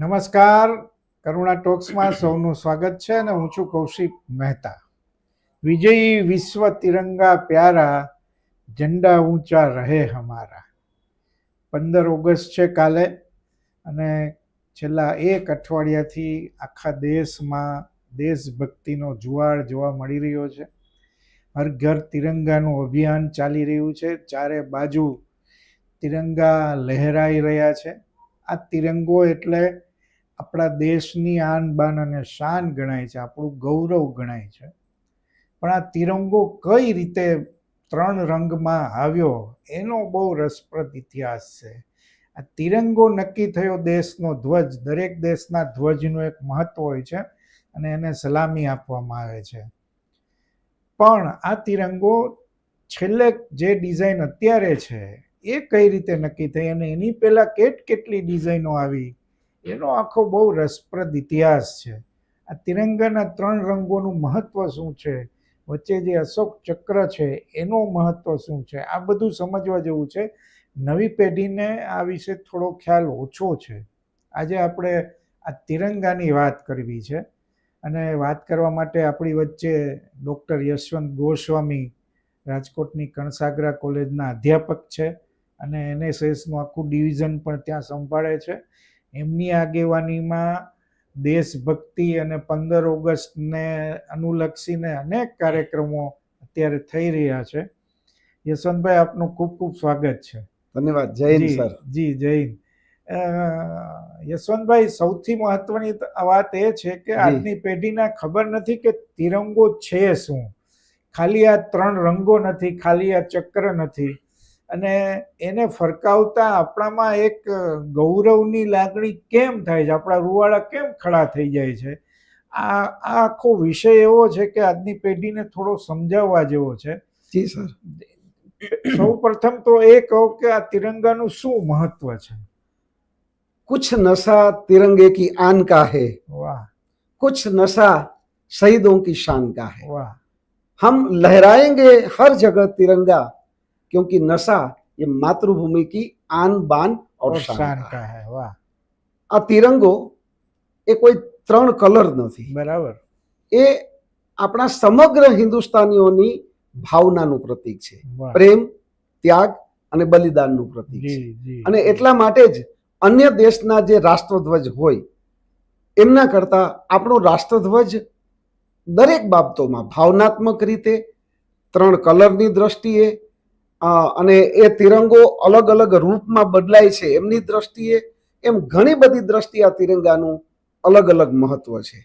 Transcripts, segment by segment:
નમસ્કાર. કરુણા ટોક્સમાં સૌનું સ્વાગત છે અને હું છું કૌશિક મહેતા. વિજયી વિશ્વ તિરંગા પ્યારા, ઝંડા ઊંચા રહે હમારા. પંદર ઓગસ્ટ છે કાલે અને છેલ્લા એક અઠવાડિયાથી આખા દેશમાં દેશભક્તિનો જુવાળ જોવા મળી રહ્યો છે. હર ઘર તિરંગાનું અભિયાન ચાલી રહ્યું છે. ચારે બાજુ તિરંગા લહેરાઈ રહ્યા છે. આ તિરંગો એટલે આપણા દેશની આન બાન અને શાન ગણાય છે, આપણું ગૌરવ ગણાય છે. પણ આ તિરંગો કઈ રીતે ત્રણ રંગમાં આવ્યો, એનો બહુ રસપ્રદ ઇતિહાસ છે. આ તિરંગો નક્કી થયો દેશનો ધ્વજ, દરેક દેશના ધ્વજનું એક મહત્વ હોય છે અને એને સલામી આપવામાં આવે છે. પણ આ તિરંગો છેલ્લે જે ડિઝાઇન અત્યારે છે, એ કઈ રીતે નક્કી થઈ અને એની પહેલાં કેટ કેટલી ડિઝાઇનો આવી? એનો આખો બહુ રસપ્રદ ઇતિહાસ છે. આ તિરંગાના ત્રણ રંગોનું મહત્વ શું છે? વચ્ચે જે અશોક ચક્ર છે, એનું મહત્વ શું છે? આ બધું સમજવા જેવું છે. નવી પેઢીને આ વિશે થોડો ખ્યાલ ઓછો છે. આજે આપણે આ તિરંગાની વાત કરવી છે. અને વાત કરવા માટે આપણી વચ્ચે ડૉક્ટર યશવંત ગોસ્વામી, રાજકોટની કણસાગરા કોલેજના અધ્યાપક છે અને એનએસએસનું આખું ડિવિઝન પણ ત્યાં સંભાળે છે. એમની આગેવાનીમાં દેશભક્તિ અને પંદર ઓગસ્ટને અનુલક્ષીને અનેક કાર્યક્રમો અત્યારે થઈ રહ્યા છે. યશવંતભાઈ આપનું ખૂબ ખૂબ સ્વાગત છે. ધન્યવાદ. જય હિન્દ સર. જી જય હિન્દ. યશવંતભાઈ સૌથી મહત્વની વાત એ છે કે આજની પેઢીને ખબર નથી કે તિરંગો છે શું. ખાલી આ ત્રણ રંગો નથી ખાલી આ ચક્ર નથી. અને એને ફરકાવતા આપણામાં એક ગૌરવની લાગણી કેમ થાય છે આપણા રૂવાડા કેમ ખડા થઈ જાય છે આ આ આખો વિષય એવો છે કે આજની પેઢીને થોડો સમજાવવા જેવો છે જી સર સૌ પ્રથમ તો એ કહો કે આ તિરંગાનું શું મહત્વ છે कुछ नशा तिरंगे की आन का है વાહ कुछ नशा शहीदों की शान का है વાહ हम लहराएंगे हर जगह तिरंगा क्योंकि नशा ये मातृभूमि की आन बान और और शान शान का का है है વાહ આ તિરંગો એ કોઈ ત્રણ કલર નથી બરાબર એ આપણા સમગ્ર હિન્દુસ્તાનીઓની ભાવનાનું પ્રતીક છે વાહ પ્રેમ ત્યાગ અને બલિદાનનું પ્રતીક છે જી જી અને એટલા માટે જ અન્ય દેશના જે રાષ્ટ્રધ્વજ હોય એમના કરતાં આપણો રાષ્ટ્રધ્વજ દરેક બાબતોમાં ભાવનાત્મક રીતે ત્રણ કલરની દ્રષ્ટિએ અ, અને એ તિરંગો અલગ અલગ રૂપમાં બદલાય છે. એમની દ્રષ્ટિએ એમ ઘણી બધી દ્રષ્ટિએ આ તિરંગાનું અલગ અલગ મહત્વ છે.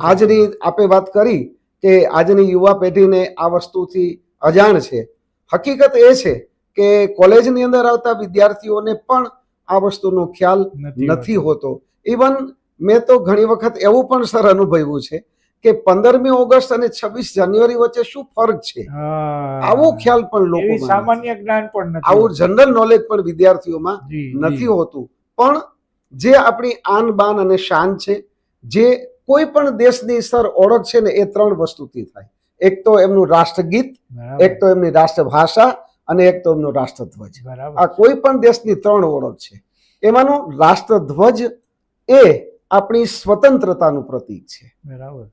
આજની આપે વાત કરી કે આજની યુવા પેઢીને આ વસ્તુથી અજાણ છે. હકીકત એ છે કે કોલેજની અંદર આવતા વિદ્યાર્થીઓને પણ આ વસ્તુનો ખ્યાલ નથી હોતો. ઇવન મેં તો ઘણી વખત એવું પણ સર અનુભવ્યું છે કે પંદરમી ઓગસ્ટ અને છવ્વીસ જાન્યુઆરી વચ્ચે શું ફરક છે? આવો ખ્યાલ પણ લોકો સામાન્ય જ્ઞાન પણ નથી આવું જનરલ નોલેજ પણ વિદ્યાર્થીઓમાં નથી હોતું. પણ જે આપણી આન બાન અને શાન છે જે કોઈ પણ દેશની સર ઓળખ છે ને એ ત્રણ વસ્તુથી થાય. એક તો એમનું રાષ્ટ્રગીત એક તો એમની રાષ્ટ્રભાષા અને એક તો એમનો રાષ્ટ્રધ્વજ. આ કોઈ પણ દેશની ત્રણ ઓળખ છે. એમાંનું રાષ્ટ્રધ્વજ એ આપણી સ્વતંત્રતાનું પ્રતીક છે. બરાબર.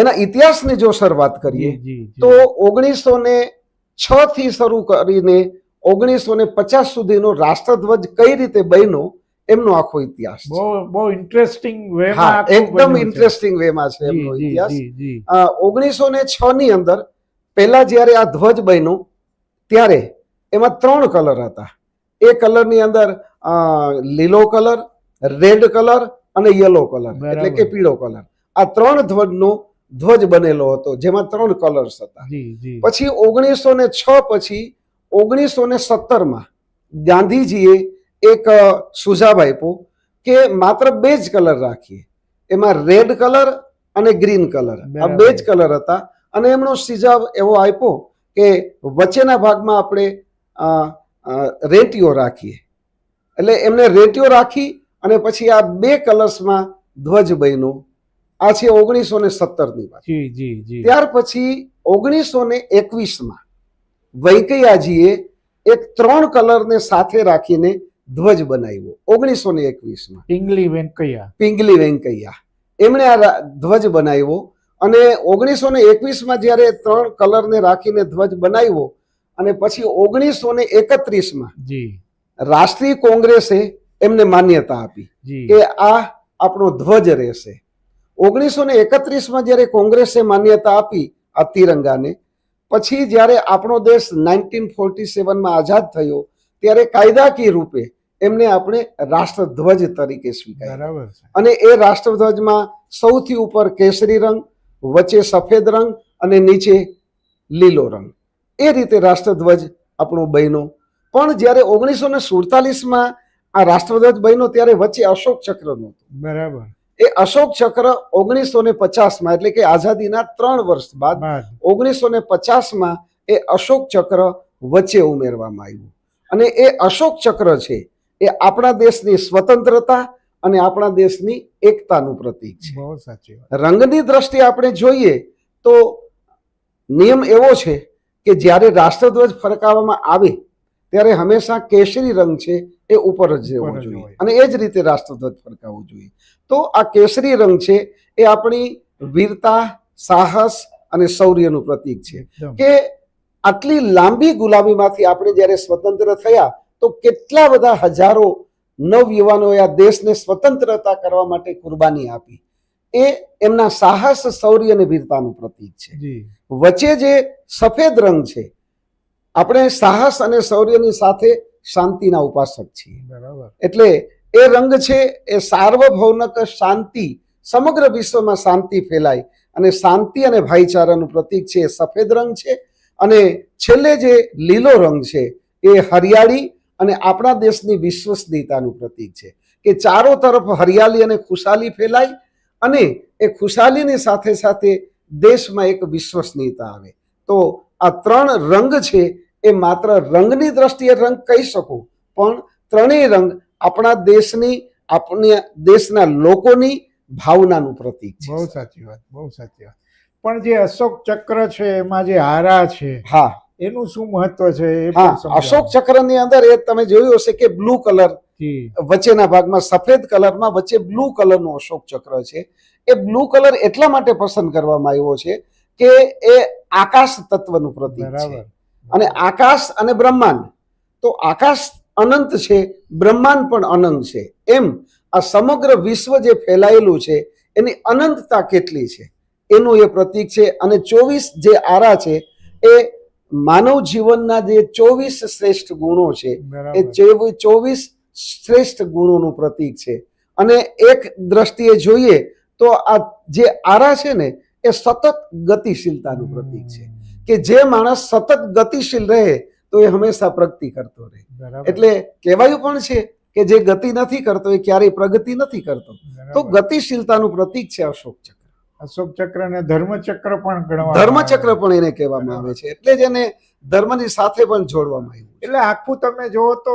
એના ઇતિહાસની જો શરૂઆત કરીએ. તો ઓગણીસો ને છ થી શરૂ કરીને ઓગણીસો ને પચાસ સુધીનો રાષ્ટ્રધ્વજ કઈ રીતે બન્યો એમનો આખો ઇતિહાસ બહુ બહુ ઇન્ટરેસ્ટિંગ વે હા એકદમ ઇન્ટરેસ્ટિંગ વેમાં છે એમનો ઇતિહાસ. ઓગણીસો ને છ ની અંદર પહેલા જ્યારે આ ધ્વજ બન્યો ત્યારે એમાં ત્રણ કલર હતા. એ કલરની અંદર લીલો કલર રેડ કલર અને યલો કલર એટલે કે પીળો કલર. આ ત્રણ ધ્વજનો ધ્વજ બનેલો હતો જેમાં ત્રણ કલર્સ હતા. પછી ઓગણીસો ને છ પછી ઓગણીસો ને સત્તરમાં ગાંધીજીએ એક સુઝાવ આપ્યો કે માત્ર બે જ કલર રાખીએ. એમાં રેડ કલર અને ગ્રીન કલર આ બે જ કલર હતા અને એમનો સુઝાવ એવો આપ્યો કે વચ્ચેના ભાગમાં આપણે રેટીઓ રાખીએ. એટલે એમને રેટીઓ રાખી અને પછી આ બે કલર્સમાં ધ્વજ બન્યો. આ છે ઓગણીસો ને સત્તરની વાત ત્યાર પછી ઓગણીસો ને એકવીસમાં વૈકૈયાજીએ એક ત્રણ કલરને સાથે રાખીને ધ્વજ બનાવ્યો ઓગણીસો ને એકવીસમાં. પિંગલી વેંકૈયા. પિંગલી વેંકૈયા. એમણે આ ધ્વજ બનાવ્યો અને ઓગણીસો ને એકવીસમાં જ્યારે ત્રણ કલરને રાખીને ધ્વજ બનાવ્યો અને પછી ઓગણીસો ને એકત્રીસમાં માં રાષ્ટ્રીય કોંગ્રેસે એમને માન્યતા આપી કે આ આપણો ધ્વજ રહેશે. ઓગણીસો ને એકત્રીસમાં જ્યારે કોંગ્રેસે માન્યતા આપી આ તિરંગાને પછી જ્યારે આપણો દેશ નાઇન્ટીન ફોર્ટી સેવનમાં આઝાદ થયો ત્યારે કાયદાકીય રૂપે એમને આપણે રાષ્ટ્રધ્વજ તરીકે સ્વીકાર્યો. બરાબર અને એ રાષ્ટ્રધ્વજમાં સૌથી ઉપર કેસરી રંગ વચ્ચે સફેદ રંગ અને નીચે લીલો રંગ. એ રીતે રાષ્ટ્રધ્વજ આપણો બન્યો. પણ જ્યારે ઓગણીસો ને સુડતાલીસમાં આ રાષ્ટ્રધ્વજ બન્યો ત્યારે વચ્ચે અશોક ચક્ર નહોતું. બરાબર. એ અશોક ચક્ર ઓગણીસો ને પચાસમાં એટલે કે આઝાદીના ત્રણ વર્ષ બાદ ઓગણીસો ને પચાસમાં એ અશોક ચક્ર વચ્ચે ઉમેરવામાં આવ્યું. અને એ અશોક ચક્ર છે એ આપણા દેશની સ્વતંત્રતા અને આપણા દેશની એકતાનું પ્રતીક છે. બહુ સાચી રંગની દ્રષ્ટિએ આપણે જોઈએ તો નિયમ એવો છે કે જ્યારે રાષ્ટ્રધ્વજ ફરકાવવામાં આવે ત્યારે હંમેશા કેસરી રંગ છે એ ઉપર જ રહેવો જોઈએ. અને એ જ રીતે રાષ્ટ્રધ્વજ ફરકાવવો જોઈએ. તો આ કેસરી રંગ છે એ આપણી વીરતા સાહસ અને શૌર્યનું પ્રતીક છે. કે આટલી લાંબી ગુલામીમાંથી આપણે જ્યારે સ્વતંત્ર થયા તો કેટલા બધા હજારો નવયુવાનોએ આ દેશને સ્વતંત્રતા કરવા માટે કુરબાની આપી. એ એમના સાહસ શૌર્ય અને વીરતાનું પ્રતીક છે. વચ્ચે જે સફેદ રંગ છે આપણે સાહસ અને શૌર્યની સાથે શાંતિના ઉપાસક છીએ. બરાબર. એટલે એ રંગ છે એ સાર્વભૌમક શાંતિ સમગ્ર વિશ્વમાં શાંતિ ફેલાય અને શાંતિ અને ભાઈચારાનું પ્રતીક છે એ સફેદ રંગ છે અને છેલ્લે જે લીલો રંગ છે એ હરિયાળી અને આપણા દેશની વિશ્વસનીયતાનું પ્રતીક છે કે ચારો તરફ હરિયાળી અને ખુશાલી ફેલાય અને એ ખુશાલીની સાથે સાથે દેશમાં એક વિશ્વસનીયતા આવે. તો આ ત્રણ રંગ છે એ માત્ર રંગની દ્રષ્ટિએ રંગ કહી શકું પણ ત્રણેય રંગ આપણા દેશની આપણે દેશના લોકોની ભાવનાનું પ્રતીક બહુ સાચી વાત બહુ સાચી વાત. પણ જે અશોક ચક્ર છે એમાં જે હારા છે હા. એનું શું મહત્વ છે હા અશોક ચક્રની અંદર એ તમે જોયું હશે કે બ્લુ કલર વચ્ચેના ભાગમાં સફેદ કલરમાં વચ્ચે બ્લુ કલરનું અશોક ચક્ર છે. એ બ્લુ કલર એટલા માટે પસંદ કરવામાં આવ્યો છે કે એ આકાશ તત્વનું પ્રતીક છે. બરાબર. અને આકાશ અને બ્રહ્માંડ. તો આકાશ અનંત છે બ્રહ્માંડ પણ અનંત છે. એમ આ સમગ્ર વિશ્વ જે ફેલાયેલું છે એની અનંતતા કેટલી છે? એનું એ પ્રતીક છે અને ચોવીસ જે આરા છે એ માનવ જીવનના જે ચોવીસ શ્રેષ્ઠ ગુણો છે એ ચોવીસ શ્રેષ્ઠ ગુણોનું પ્રતીક છે. અને એક દ્રષ્ટિએ જોઈએ તો આ જે આરા છે ને એ સતત ગતિશીલતાનું પ્રતીક છે. કે જે માણસ સતત ગતિશીલ રહે તો એ હંમેશા પ્રગતિ કરતો રહે. એટલે કહેવાયું પણ છે કે જે ગતિ નથી કરતો એ ક્યારેય પ્રગતિ નથી કરતો. તો. ગતિશીલતાનું પ્રતીક છે અશોક ચક્ર. અશોક ચક્ર ને ધર્મચક્ર પણ ગણવા ધર્મચક્ર. પણ એને કહેવામાં આવે છે. એટલે જ એને ધર્મની સાથે પણ જોડવામાં આવ્યું એટલે આખું તમે જુઓ તો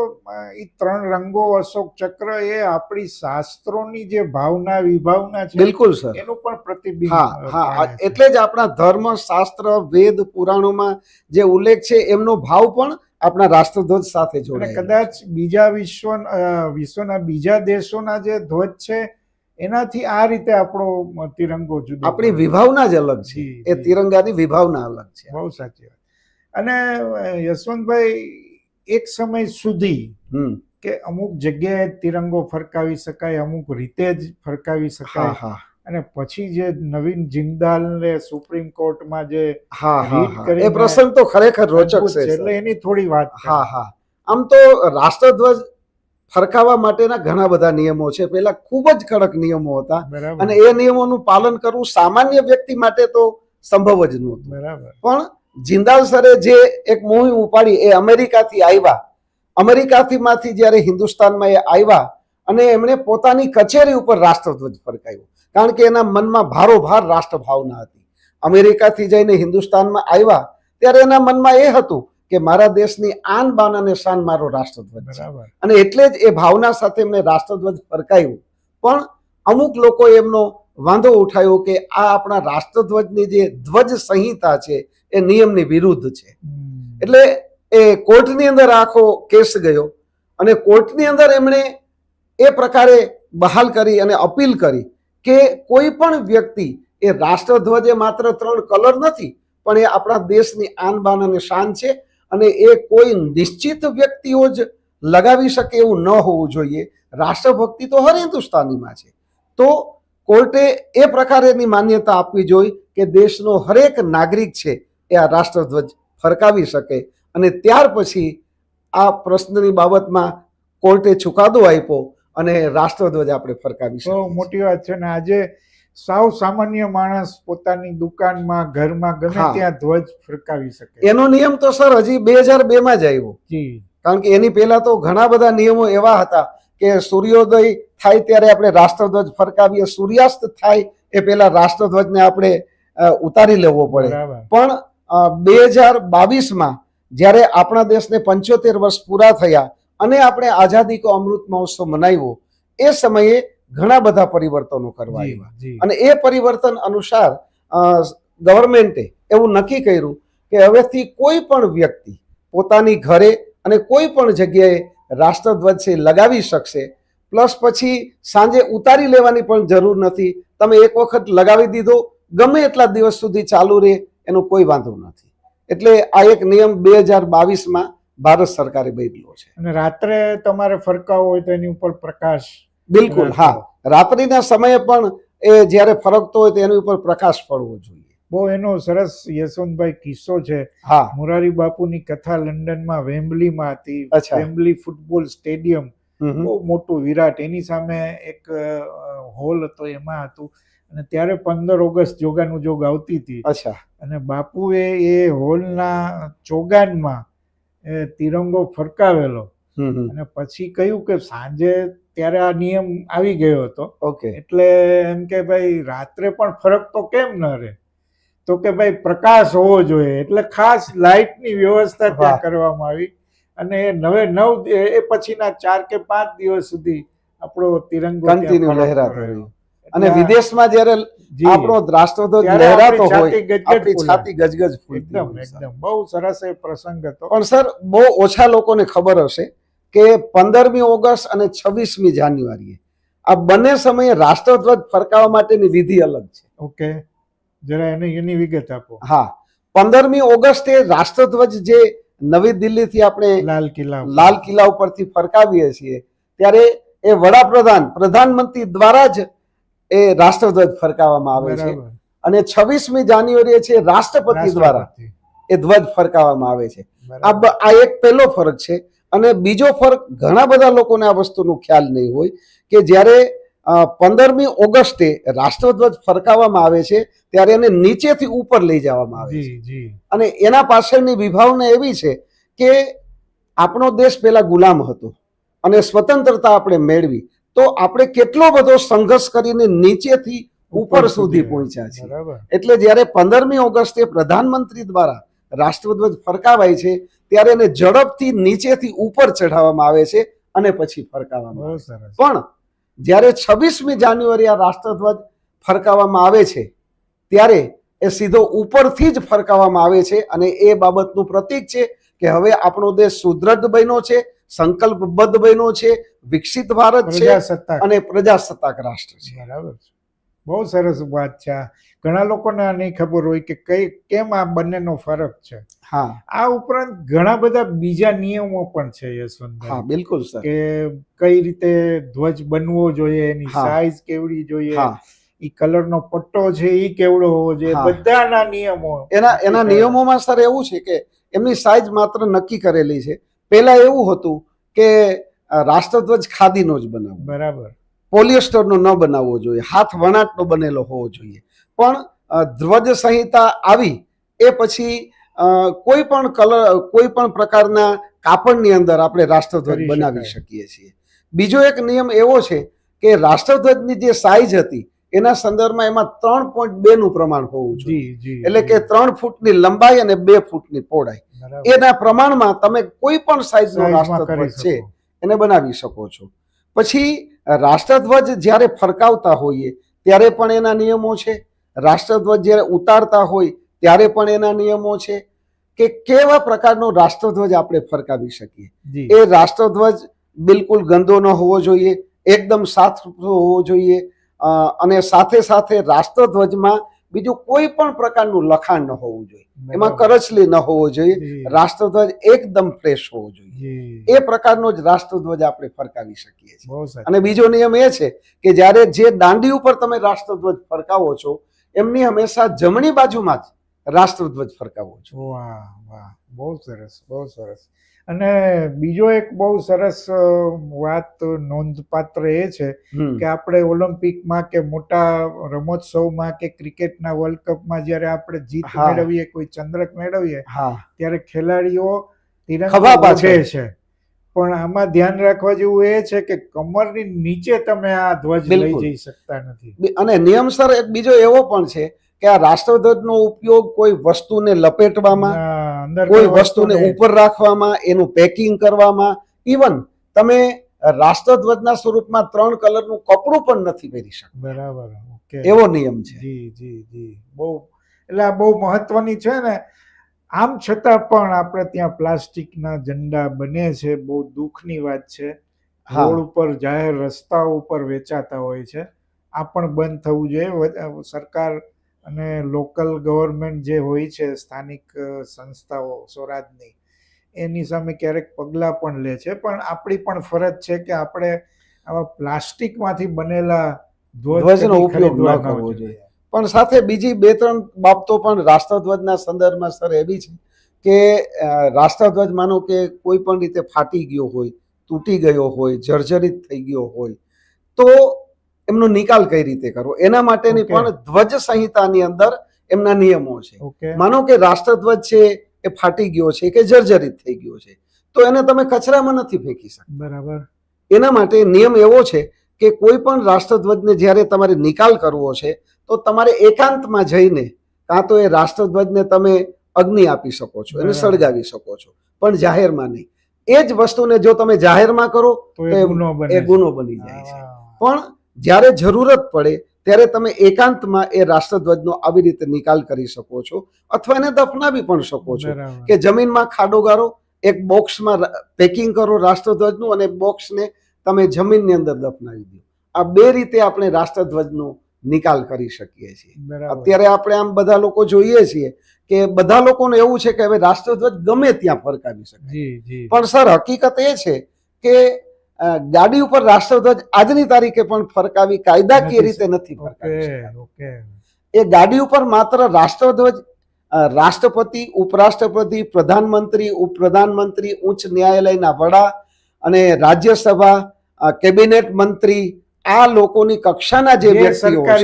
એ ત્રણ રંગો અશોક ચક્ર એ આપણી શાસ્ત્રોની જે ભાવના વિભાવના છે બિલકુલ સર. એનું પણ પ્રતિબિંબ હા હા એટલે જ આપણા ધર્મ શાસ્ત્ર વેદ પુરાણોમાં જે ઉલ્લેખ છે એમનો ભાવ પણ આપણા રાષ્ટ્રધ્વજ સાથે જોડે કદાચ બીજા વિશ્વ વિશ્વના બીજા દેશોના જે ધ્વજ છે એનાથી આ રીતે આપણો તિરંગો જુદો આપણી વિભાવના જ અલગ છે. એ. તિરંગાની વિભાવના અલગ છે. બહુ સાચી વાત. અને યશવંતભાઈ એક સમય સુધી કે અમુક જગ્યાએ તિરંગો ફરકાવી શકાય અમુક રીતે જ ફરકાવી શકાય. હા. અને પછી જે નવીન જિંદાલ ને સુપ્રીમ કોર્ટમાં જે હા હા એ પ્રસંગ તો ખરેખર રોચક છે એટલે એની થોડી વાત હા હા. આમ તો રાષ્ટ્રધ્વજ ફરકાવવા માટેના ઘણા બધા નિયમો છે. પહેલા ખૂબ જ કડક નિયમો હતા અને એ નિયમોનું પાલન કરવું સામાન્ય વ્યક્તિ માટે તો સંભવ જ નહોતું. બરાબર. પણ જિંદાલ સરે જે એક મુહિમ ઉપાડી એ અમેરિકાથી આવ્યા. અમેરિકાથી જ્યારે હિન્દુસ્તાનમાં એ આવ્યા અને એમણે પોતાની કચેરી ઉપર રાષ્ટ્રધ્વજ ફરકાવ્યો. કારણ કે એના મનમાં ભારોભાર રાષ્ટ્રભાવના હતી. અમેરિકાથી જઈને હિન્દુસ્તાનમાં આવ્યા ત્યારે એના મનમાં એ હતું કે મારા દેશની આન બાન અને શાન મારો રાષ્ટ્રધ્વજ છે. અને એટલે જ એ ભાવના સાથે મેં રાષ્ટ્રધ્વજ ફરકાવ્યું પણ અમુક લોકો એમનો વાંધો ઉઠાયો કે આ આપણા રાષ્ટ્રધ્વજની જે ધ્વજ સંહિતા છે એ નિયમની વિરુદ્ધ છે. એટલે એ કોર્ટની અંદર આખો કેસ ગયો અને કોર્ટની અંદર એમણે એ પ્રકારે બહાલ કરી અને અપીલ કરી કે કોઈ પણ વ્યક્તિ એ રાષ્ટ્રધ્વજ એ માત્ર ત્રણ કલર નથી પણ એ આપણા દેશની આન બાન અને શાન છે અને એ કોઈ નિશ્ચિત વ્યક્તિઓ જ લગાવી શકે એવું ન હોવું જોઈએ. રાષ્ટ્રભક્તિ તો હર હિન્દુસ્તાનીમાં છે. તો કોર્ટે એ પ્રકારેની માન્યતા આપવી જોઈએ કે દેશનો હરેક નાગરિક છે એ આ રાષ્ટ્રધ્વજ ફરકાવી શકે અને ત્યાર પછી આ પ્રશ્નની બાબતમાં કોર્ટે ચુકાદો આપ્યો અને રાષ્ટ્રધ્વજ આપણે ફરકાવી શકીએ મોટી વાત છે ને આજે સાવ સામાન્ય માણસ પોતાની દુકાનમાં ઘરમાં ગમે ત્યાં ધ્વજ ફરકાવી શકે એનો નિયમ તો સર હજી બે હજાર બે માં જ આવ્યો. કારણ કે એની પહેલા તો ઘણા બધા નિયમો એવા હતા કે સૂર્યોદય થાય ત્યારે આપણે રાષ્ટ્રધ્વજ ફરકાવીએ. સૂર્યાસ્ત થાય એ પહેલા રાષ્ટ્રધ્વજને આપણે ઉતારી લેવો પડે. પણ બે હજાર બાવીસમાં જ્યારે આપણા દેશને પંચોતેર વર્ષ પૂરા થયા અને આપણે આઝાદી કો અમૃત મહોત્સવ મનાવ્યો એ સમયે ઘણા બધા પરિવર્તનો કરવા આવ્યા. અને એ પરિવર્તન અનુસાર ગવર્મેન્ટે એવું નક્કી કર્યું કે હવેથી કોઈ પણ વ્યક્તિ પોતાની ઘરે અને કોઈ પણ જગ્યાએ રાષ્ટ્રધ્વજ છે લગાવી શકશે. પ્લસ પછી સાંજે ઉતારી લેવાની પણ જરૂર નથી. તમે એક વખત લગાવી દીધો ગમે એટલા દિવસ સુધી ચાલુ રહે એનો કોઈ વાંધો નથી. એટલે આ એક નિયમ બે હજાર બાવીસમાં ભારત સરકારે બદલ્યો છે. અને રાત્રે તમારે ફરકાવો હોય તો એની ઉપર પ્રકાશ બિલકુલ હા. રાત્રિના સમયે પણ એ જ્યારે ફરકતો હોય તો એની ઉપર પ્રકાશ પડવો જોઈએ. બહુ એનો સરસ યશવંતભાઈ કિસ્સો છે. હા. મોરારી બાપુની કથા લંડનમાં વેમ્બલીમાં હતી. Wembley football stadium. બહુ મોટું વિરાટ. એની સામે એક હોલ હતો એમાં હતું. અને ત્યારે પંદર ઓગસ્ટ જોગાનું જોગ આવતી હતી. અચ્છા. અને બાપુએ એ હોલના ચોગાનમાં તિરંગો ફરકાવેલો. અને પછી કહ્યું કે સાંજે ત્યારે આ નિયમ આવી ગયો હતો. ઓકે. એટલે એમ કે ભાઈ રાત્રે પણ ફરક તો કેમ ન રહે? તો કે ભાઈ પ્રકાશ હોવો જોઈએ. એટલે ખાસ લાઇટની વ્યવસ્થા ત્યાં કરવામાં આવી. અને નવે નવ એ પછીના ચાર કે પાંચ દિવસ સુધી આપણો તિરંગો કન્ટિન્યુ લહેરાતો અને વિદેશમાં જ્યારે આપણો રાષ્ટ્રધ્વજ લહેરાતો હોય ગજગજ આપણી છાતી ગજગજ ફૂલતી એકદમ એકદમ. બહુ સરસ એ પ્રસંગ હતો. પણ સર બહુ ઓછા લોકોને ખબર હશે કે પંદરમી ઓગસ્ટ અને છવ્વીસમી જાન્યુઆરીએ. આ બંને સમયે રાષ્ટ્રધ્વજ ફરકાવવા માટેની વિધિ અલગ છે. ઓકે. જરા એને એની વિગત આપો. હા. પંદરમી ઓગસ્ટે રાષ્ટ્રધ્વજ જે નવી દિલ્હીથી આપણે લાલ કિલ્લા લાલ કિલ્લા ઉપરથી ફરકાવીએ છીએ ત્યારે એ વડાપ્રધાન પ્રધાનમંત્રી દ્વારા જ એ રાષ્ટ્રધ્વજ ફરકાવવામાં આવે છે. અને છવ્વીસમી જાન્યુઆરીએ છે રાષ્ટ્રપતિ દ્વારા એ ધ્વજ ફરકાવવામાં આવે છે. આ એક પહેલો ફરક છે. અને બીજો ફરક ઘણા બધા લોકોને આ વસ્તુનો ખ્યાલ નહીં હોય કે જ્યારે પંદરમી ઓગસ્ટે રાષ્ટ્રધ્વજ ફરકાવવામાં આવે છે ત્યારે એને નીચેથી ઉપર લઈ જવામાં આવે છે. અને એના પાછળની વિભાવના એવી છે કે આપણો દેશ પહેલા ગુલામ હતો અને સ્વતંત્રતા આપણે મેળવી તો આપણે કેટલો બધો સંઘર્ષ કરીને નીચેથી ઉપર સુધી પહોંચ્યા છે એટલે જ્યારે પંદરમી ઓગસ્ટે પ્રધાનમંત્રી દ્વારા રાષ્ટ્રધ્વજ ફરકાવાય છે ત્યારે એને ઝડપથી નીચેથી ઉપર ચઢાવવામાં આવે છે અને પછી ફરકાવવામાં આવે છે. પણ જ્યારે છવ્વીસમી જાન્યુઆરી આ રાષ્ટ્રધ્વજ ફરકાવવામાં આવે છે ત્યારે એ સીધો ઉપરથી જ ફરકાવવામાં આવે છે અને એ બાબતનું પ્રતીક છે કે હવે આપણો દેશ સુદ્રઢ બન્યો છે સંકલ્પબદ્ધ બન્યો છે વિકસિત ભારત છે અને પ્રજાસત્તાક રાષ્ટ્ર છે બરાબર બહુ સરસ વાત છે. ઘણા લોકોને આ નહીં ખબર હોય કે કઈ કેમ આ બંનેનો ફરક છે. હા. આ ઉપરાંત ઘણા બધા બીજા નિયમો પણ છે હા બિલકુલ સર. કે કઈ રીતે ધ્વજ બનવો જોઈએ એની. સાઈઝ કેવડી જોઈએ એ કલરનો પટ્ટો છે એ કેવડો હોવો જોઈએ બધાના નિયમો. એના એના નિયમોમાં સર એવું છે કે એમની સાઈઝ માત્ર નક્કી કરેલી છે. પહેલા એવું હતું કે રાષ્ટ્રધ્વજ ખાદીનો જ બનાવવો. બરાબર. પોલિએસ્ટરનો ન બનાવવો જોઈએ. હાથ વણાટનો બનેલો હોવો જોઈએ. પણ ધ્વજ સંહિતા આવી એ પછી કોઈ પણ કલર કોઈ પણ પ્રકારના કાપડની અંદર આપણે રાષ્ટ્રધ્વજ બનાવી શકીએ છીએ. બીજો એક નિયમ એવો છે કે રાષ્ટ્રધ્વજની જે સાઈઝ હતી એના સંદર્ભમાં એમાં ત્રણ પોઈન્ટ બે નું પ્રમાણ હોવું જોઈએ. એટલે કે ત્રણ ફૂટની લંબાઈ અને બે ફૂટની પહોળાઈ. એના પ્રમાણમાં તમે કોઈ પણ સાઈઝનો રાષ્ટ્રધ્વજ છે એને બનાવી શકો છો. પછી રાષ્ટ્રધ્વજ જ્યારે ફરકાવતા હોઈએ ત્યારે પણ એના નિયમો છે? રાષ્ટ્રધ્વજ જ્યારે ઉતારતા હોય ત્યારે પણ એના નિયમો છે કે કેવા પ્રકારનો રાષ્ટ્રધ્વજ આપણે ફરકાવી શકીએ. એ રાષ્ટ્રધ્વજ બિલકુલ ગંદો ન હોવો જોઈએ એકદમ સાફ હોવો જોઈએ અને સાથે સાથે રાષ્ટ્રધ્વજમાં બીજું કોઈ પણ પ્રકારનું લખાણ ન હોવું જોઈએ. એમાં કરચલી ન હોવો જોઈએ રાષ્ટ્રધ્વજ એકદમ ફ્રેશ હોવો જોઈએ. એ પ્રકારનો જ રાષ્ટ્રધ્વજ આપણે ફરકાવી શકીએ છીએ. અને બીજો નિયમ એ છે કે જ્યારે જે દાંડી ઉપર તમે રાષ્ટ્રધ્વજ ફરકાવો છો એમની હંમેશા જમણી બાજુમાં જ રાષ્ટ્રધ્વજ ફરકાવો છો વાહ વાહ. બહુ સરસ બહુ સરસ. અને બીજો એક બહુ સરસ વાત નોંધપાત્ર એ છે કે આપણે ઓલિમ્પિકમાં કે મોટા રમોત્સવમાં કે ક્રિકેટના વર્લ્ડ કપમાં જ્યારે આપણે જીત. મેળવીએ કોઈ ચંદ્રક મેળવીએ ત્યારે ખેલાડીઓ તિરંગા. છે. પણ આમાં ધ્યાન રાખવા જેવું એ છે કે કમરની નીચે તમે આ ધ્વજ લઈ જઈ શકતા નથી. અને નિયમસર એક બીજો એવો પણ છે કે આ રાષ્ટ્રધ્વજનો ઉપયોગ કોઈ વસ્તુને લપેટવામાં કોઈ વસ્તુને ઉપર રાખવામાં એનું પેકિંગ કરવામાં ઇવન તમે રાષ્ટ્રધ્વજના સ્વરૂપમાં ત્રણ કલરનું કપડું પણ નથી પહેરી શકતા. બરાબર ઓકે. એવો નિયમ છે. જી જી જી. બહુ એટલે આ બહુ મહત્વની છે ને આમ છતાં પણ આપણે ત્યાં પ્લાસ્ટિકના ઝંડા બને છે બહુ દુઃખની વાત છે. રોડ ઉપર જાહેર રસ્તાઓ ઉપર વેચાતા હોય છે. આ પણ બંધ થવું જોઈએ. સરકાર અને લોકલ ગવર્મેન્ટ જે હોય છે સ્થાનિક સંસ્થાઓ સ્વરાજની એની સામે ક્યારેક પગલાં પણ લે છે. પણ આપણી પણ ફરજ છે કે આપણે આવા પ્લાસ્ટિકમાંથી બનેલા ધ્વજ ધ્વજનો ઉપયોગ ન કરવો જોઈએ. પણ સાથે બીજી બે ત્રણ બાબતો પણ રાષ્ટ્રધ્વજના સંદર્ભમાં સર એવી છે કે રાષ્ટ્રધ્વજ માનો કે કોઈ પણ રીતે ફાટી ગયો હોય તૂટી ગયો હોય જર્જરિત થઈ ગયો હોય તો એમનો નિકાલ કઈ રીતે કરવો? એના માટેની પણ ધ્વજ સંહિતાની અંદર એમના નિયમો છે. માનો કે રાષ્ટ્રધ્વજ છે એ ફાટી ગયો છે કે જર્જરિત થઈ ગયો છે તો એને તમે કચરામાં નથી ફેંકી શકતા. બરાબર. એના માટે નિયમ એવો છે કે કોઈ પણ રાષ્ટ્રધ્વજને જ્યારે તમારે નિકાલ કરવો છે તો તમારે એકાંતમાં જઈને કાં તો એ રાષ્ટ્રધ્વજને તમે અગ્નિ આપી શકો છો એને સળગાવી શકો છો પણ જાહેરમાં નહીં. એ જ વસ્તુને જો તમે જાહેરમાં કરો તો એ. ગુનો બની જાય છે. પણ જ્યારે જરૂરત પડે ત્યારે તમે એકાંતમાં એ રાષ્ટ્રધ્વજનો આવી રીતે નિકાલ કરી શકો છો અથવા એને દફનાવી પણ શકો છો. કે જમીનમાં ખાડો ગારો એક બોક્સમાં પેકિંગ કરો રાષ્ટ્રધ્વજનું અને બોક્સને તમે જમીનની અંદર દફનાવી દો. આ બે રીતે આપણે રાષ્ટ્રધ્વજનો નિકાલ કરી શકીએ છીએ. અત્યારે આપણે આમ બધા લોકો જોઈએ છીએ કે બધા લોકોને એવું છે કે હવે રાષ્ટ્રધ્વજ ગમે ત્યાં ફરકાવી શકે પણ સર હકીકત એ છે કે ગાડી ઉપર રાષ્ટ્રધ્વજ આજની તારીખે પણ ફરકાવી કાયદાકીય રીતે નથી ફરકાવી એ ગાડી ઉપર માત્ર રાષ્ટ્રધ્વજ રાષ્ટ્રપતિ ઉપરાષ્ટ્રપતિ પ્રધાનમંત્રી ઉપપ્રધાનમંત્રી ઉચ્ચ ન્યાયાલયના વડા અને રાજ્યસભા કેબિનેટ મંત્રી આ લોકોની કક્ષાના જે વ્યક્તિઓ છે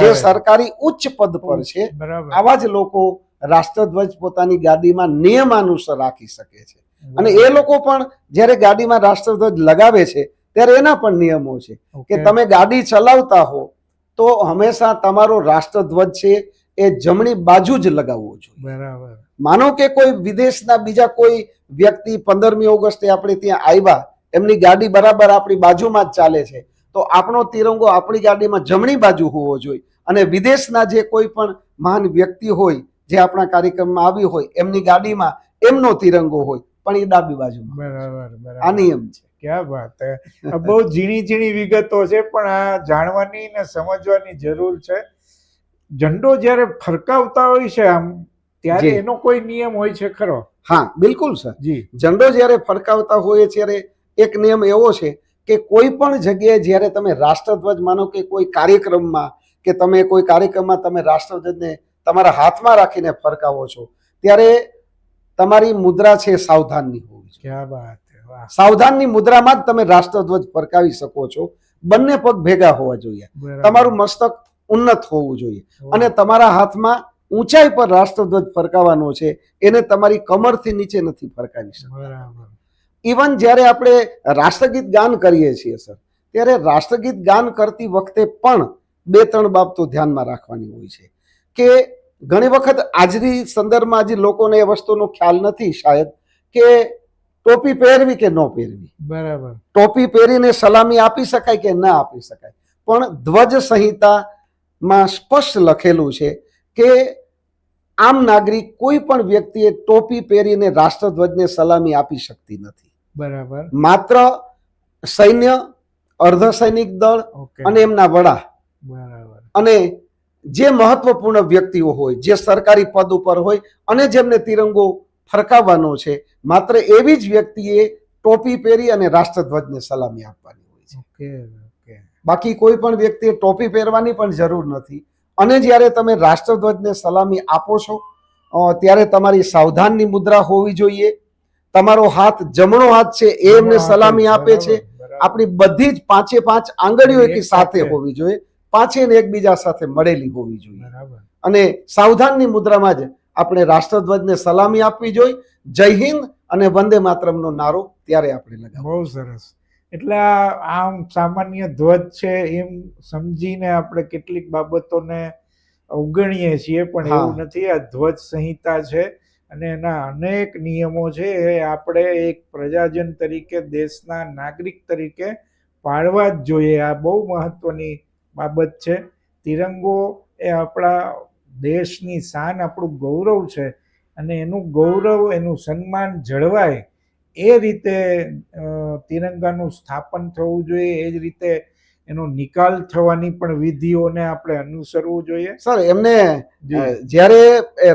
જે સરકારી ઉચ્ચ પદ પર છે આવા જ લોકો રાષ્ટ્રધ્વજ પોતાની ગાડીમાં નિયમાનુસાર રાખી શકે છે. અને એ લોકો પણ જ્યારે ગાડીમાં રાષ્ટ્રધ્વજ લગાવે છે ત્યારે એના પણ નિયમો છે કે તમે ગાડી ચલાવતા હો તો હંમેશા તમારો રાષ્ટ્રધ્વજ છે એ જમણી બાજુ જ લગાવવો જોઈએ. બરાબર. માનો કે કોઈ વિદેશના બીજા કોઈ વ્યક્તિ પંદરમી ઓગસ્ટે આપણે ત્યાં આવ્યા એમની ગાડી બરાબર આપણી બાજુમાં જ ચાલે છે. તો આપણો તિરંગો આપણી ગાડીમાં જમણી બાજુ હોવો જોઈએ. અને વિદેશના જે કોઈ પણ મહાન વ્યક્તિ હોય જે આપણા કાર્યક્રમમાં આવી હોય એમની ગાડીમાં એમનો તિરંગો હોય પણ એ ડાબી બાજુમાં. બરાબર બરાબર. આ નિયમ છે. ક્યાં વાત બહુ ઝીણી ઝીણી વિગતો છે પણ આ જાણવાની ને સમજવાની જરૂર છે. ઝંડો જ્યારે ફરકાવતા હોય છે આમ ત્યારે એનો કોઈ નિયમ હોય છે ખરો? હા બિલકુલ સર. જી. ઝંડો જ્યારે ફરકાવતા હોઈએ ત્યારે એક નિયમ એવો છે કે કોઈ પણ જગ્યાએ જ્યારે તમે રાષ્ટ્રધ્વજ માનો કે કોઈ કાર્યક્રમમાં કે તમે કોઈ કાર્યક્રમમાં તમે રાષ્ટ્રધ્વજને તમારા હાથમાં રાખીને ફરકાવો છો ત્યારે તમારી મુદ્રા છે સાવધાનની હોવી જોઈએ. ક્યાં વાત સાવધાનની મુદ્રામાં જ તમે રાષ્ટ્રધ્વજ ફરકાવી શકો છો. બંને પગ ભેગા હોવા જોઈએ. તમારું મસ્તક ઉન્નત હોવું જોઈએ. અને તમારા હાથમાં ઊંચાઈ પર રાષ્ટ્રધ્વજ ફરકાવવાનો છે એને તમારી કમરથી નીચે નથી ફરકાવી શકતા. ઇવન જ્યારે આપણે રાષ્ટ્રગીત ગાન કરીએ છીએ સર ત્યારે રાષ્ટ્રગીત ગાન કરતી વખતે પણ બે ત્રણ બાબતો ધ્યાનમાં રાખવાની હોય છે. કે ઘણી વખત આજની સંદર્ભમાં આજે લોકોને એ વસ્તુનો ખ્યાલ નથી શાયદ કે ટોપી પહેરવી કે ન પહેરવી. બરાબર. ટોપી પહેરીને સલામી આપી શકાય કે ના આપી શકાય. પણ ધ્વજ સંહિતામાં સ્પષ્ટ લખેલું છે કે આમ નાગરિક કોઈ પણ વ્યક્તિએ ટોપી પહેરીને રાષ્ટ્રધ્વજને સલામી આપી શકતી નથી. બરાબર. માત્ર સૈન્ય અર્ધ સૈનિક દળ અને એમના વડા. બરાબર. અને જે મહત્વપૂર્ણ વ્યક્તિઓ હોય જે સરકારી પદ ઉપર હોય અને જેમને તિરંગો ફરકાવવાનો છે માત્ર એવી જ વ્યક્તિએ ટોપી પહેરી અને રાષ્ટ્રધ્વજને સલામી આપવાની હોય છે. બાકી કોઈ પણ વ્યક્તિએ ટોપી પહેરવાની પણ જરૂર નથી. અને જ્યારે તમે રાષ્ટ્રધ્વજને સલામી આપો છો ત્યારે તમારી સાવધાનની મુદ્રા હોવી જોઈએ. તમારો હાથ જમણો હાથ છે એ એમને સલામી આપે છે. આપણી બધી જ પાંચે પાંચ આંગળીઓ એકી સાથે. હોવી જોઈએ. પાંચે ને એકબીજા સાથે મળેલી હોવી જોઈએ. અને સાવધાનની મુદ્રામાં જ આપણે રાષ્ટ્રધ્વજને સલામી આપવી જોઈએ. જય હિન્દ અને વંદે માતરમનો નારો ત્યારે આપણે લગાવ બહુ સરસ. એટલે આમ સામાન્ય ધ્વજ છે એમ સમજીને આપણે કેટલીક બાબતોને અવગણીએ છીએ પણ. એવું નથી. આ ધ્વજ સંહિતા છે અને એના અનેક નિયમો છે. એ આપણે એક પ્રજાજન તરીકે દેશના નાગરિક તરીકે પાળવા જ જોઈએ. આ બહુ મહત્વની બાબત છે. તિરંગો એ આપણા દેશની શાન આપણું ગૌરવ છે. અને એનું ગૌરવ એનું સન્માન જળવાય એ રીતે તિરંગાનું સ્થાપન થવું જોઈએ એ જ રીતે એનો નિકાલ થવાની પણ વિધિઓને આપણે અનુસરવું જોઈએ. સર એમને. જ્યારે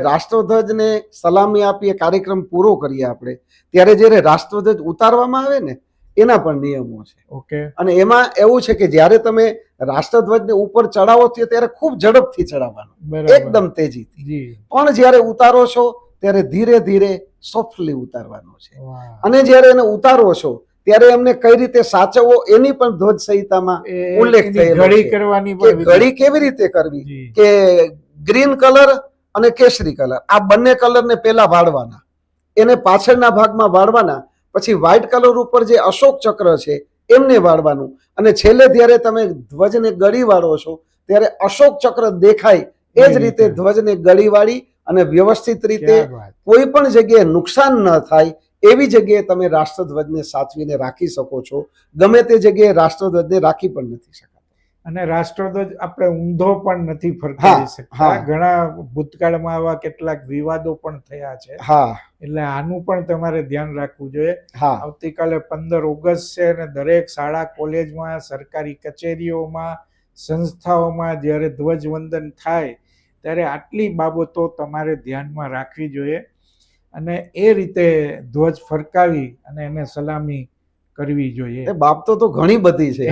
રાષ્ટ્રધ્વજને સલામી આપીએ કાર્યક્રમ પૂરો કરીએ આપણે ત્યારે જ્યારે રાષ્ટ્રધ્વજ ઉતારવામાં આવે ને એના પણ નિયમો છે. ઓકે. અને એમાં એવું છે કે જ્યારે તમે રાષ્ટ્રધ્વજને ઉપર ચડાવો છો ત્યારે ખૂબ ઝડપથી ચડાવવાનો. એકદમ તેજીથી. પણ જ્યારે ઉતારો છો ત્યારે ધીરે ધીરે સોફ્ટલી ઉતારવાનો છે અને જ્યારે એને ઉતારો છો ત્યારે એમને કઈ રીતે સાચવવો એની પણ ધ્વજ સંહિતામાં ઉલ્લેખ થયેલો છે. કરવાની. ઘડી કેવી રીતે કરવી કે ગ્રીન કલર અને કેસરી કલર આ બંને કલરને પહેલા વાળવાના એને પાછળના ભાગમાં વાળવાના પછી વ્હાઇટ કલર ઉપર જે અશોક ચક્ર છે એમને વાળવાનું અને છેલ્લે જ્યારે તમે ધ્વજને ગળી વાળો છો ત્યારે અશોક ચક્ર દેખાય એ જ રીતે રીતે. ધ્વજને ગળી વાળી અને વ્યવસ્થિત રીતે કોઈ પણ જગ્યાએ નુકસાન ન થાય એવી જગ્યાએ તમે રાષ્ટ્રધ્વજને સાચવીને રાખી શકો છો. ગમે તે જગ્યાએ રાષ્ટ્રધ્વજને રાખી પણ નથી શકતા. અને રાષ્ટ્રધ્વજ આપણે ઊંધો પણ નથી ફરકાવી શકતા. ઘણા ભૂતકાળમાં આવા કેટલાક વિવાદો પણ થયા છે. હા. એટલે આનું પણ તમારે ધ્યાન રાખવું જોઈએ. હા. આવતીકાલે પંદર ઓગસ્ટ છે અને દરેક શાળા કોલેજમાં સરકારી કચેરીઓમાં સંસ્થાઓમાં જ્યારે ધ્વજવંદન થાય ત્યારે આટલી બાબતો તમારે ધ્યાનમાં રાખવી જોઈએ અને એ રીતે ધ્વજ ફરકાવી અને એને સલામી કરવી એ જોઈએ બાબતો તો ઘણી બધી છે.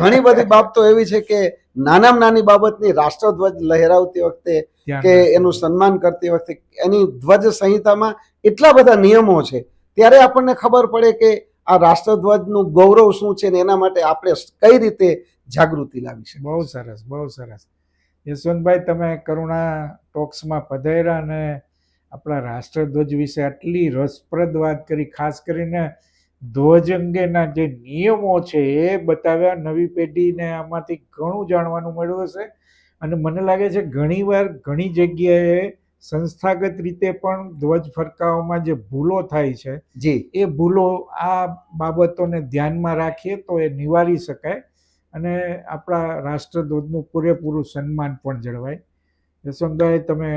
ઘણી બધી બાબતો એવી છે કે નાનામાં નાની બાબતની રાષ્ટ્રધ્વજ લહેરાવતી વખતે કે એનું સન્માન કરતી વખતે એની ધ્વજ સંહિતામાં એટલા બધા નિયમો છે. ત્યારે આપણને ખબર પડે કે આ રાષ્ટ્રધ્વજનું ગૌરવ શું છે ને એના માટે આપણે કઈ રીતે જાગૃતિ લાવી છે બહુ સરસ બહુ સરસ. યશવંતભાઈ તમે કરુણા ટોક્સમાં પધાર્યા અને આપણા રાષ્ટ્રધ્વજ વિશે આટલી રસપ્રદ વાત કરી ખાસ કરીને ધ્વજ અંગેના જે નિયમો છે એ બતાવ્યા. નવી પેઢીને આમાંથી ઘણું જાણવાનું મળ્યું હશે. અને મને લાગે છે ઘણીવાર ઘણી જગ્યાએ સંસ્થાગત રીતે પણ ધ્વજ ફરકાવવામાં જે ભૂલો થાય છે જી. એ ભૂલો આ બાબતોને ધ્યાનમાં રાખીએ તો એ નિવારી શકાય. અને આપણા રાષ્ટ્રધ્વજનું પૂરેપૂરું સન્માન પણ જળવાય. યશવંતભાઈ તમે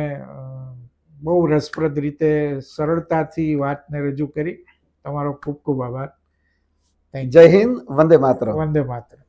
બહુ રસપ્રદ રીતે સરળતાથી વાતને રજૂ કરી. તમારો ખૂબ ખૂબ આભાર. જય હિન્દ વંદે માત્ર વંદે માતરમ.